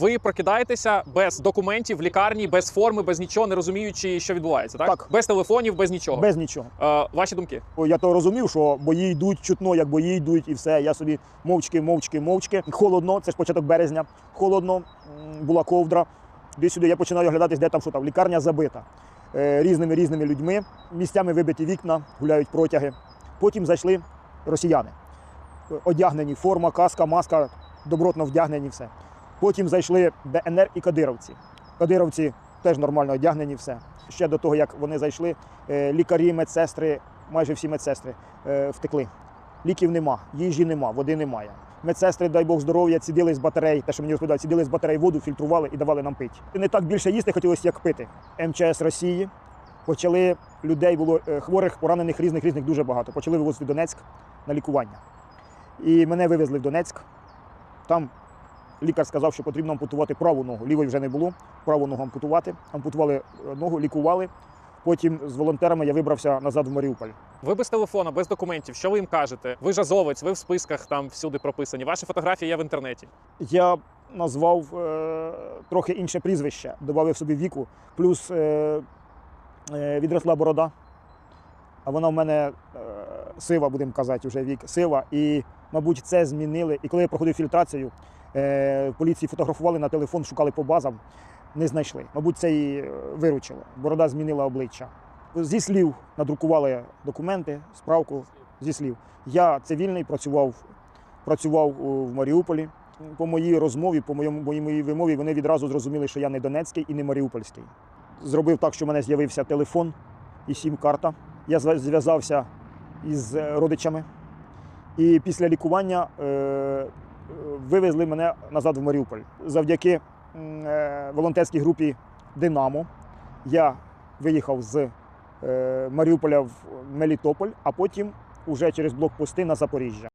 Ви прокидаєтеся без документів в лікарні, без форми, без нічого, не розуміючи, що відбувається, так? Так. Без телефонів, без нічого. Без нічого. Е, ваші думки? Я то розумів, що бої йдуть чутно, як бої йдуть, і все. Я собі мовчки, мовчки, мовчки. Холодно, це ж початок березня. Холодно, була ковдра. Де сюди я починаю оглядатись, де там що там. Лікарня забита е, різними різними людьми. Місцями вибиті вікна, гуляють протяги. Потім зайшли росіяни. Е, Одягнені, форма, каска, маска, добротно вдягнені, все. Потім зайшли ДНР і кадировці. Кадировці теж нормально одягнені, все. Ще до того, як вони зайшли, е, лікарі, медсестри, майже всі медсестри е, втекли. Ліків нема, їжі нема, води немає. Медсестри, дай Бог здоров'я, цідили з батарей, те, що мені розповідали, цідили з батарей воду, фільтрували і давали нам пити. Не так більше їсти хотілося, як пити. МЧС Росії почали людей, було е, хворих, поранених різних різних дуже багато. Почали вивозити в Донецьк на лікування. І мене вивезли в Донецьк. Там лікар сказав, що потрібно ампутувати праву ногу. Лівої вже не було, праву ногу ампутувати. Ампутували е, ногу, лікували. Потім з волонтерами я вибрався назад в Маріуполь. Ви без телефона, без документів. Що ви їм кажете? Ви ж азовець, ви в списках там всюди прописані. Ваші фотографії є в інтернеті. Я назвав е, трохи інше прізвище, додав собі віку, плюс е, е, відросла борода. А вона в мене е, сива, будемо казати, вже вік, сива. І, мабуть, це змінили. І коли я проходив фільтрацію, поліції фотографували на телефон, шукали по базам, не знайшли. Мабуть, це і е, виручило. Борода змінила обличчя. Зі слів надрукували документи, справку зі слів. Я цивільний, працював, працював в Маріуполі. По моїй розмові, по моєму моїй вимові, вони відразу зрозуміли, що я не донецький і не маріупольський. Зробив так, що в мене з'явився телефон і сім-карта. Я зв'язався із е, родичами. І після лікування е, е, вивезли мене назад в Маріуполь. Завдяки е, волонтерській групі Динамо я виїхав з е, Маріуполя в Мелітополь, а потім уже через блокпости на Запоріжжя.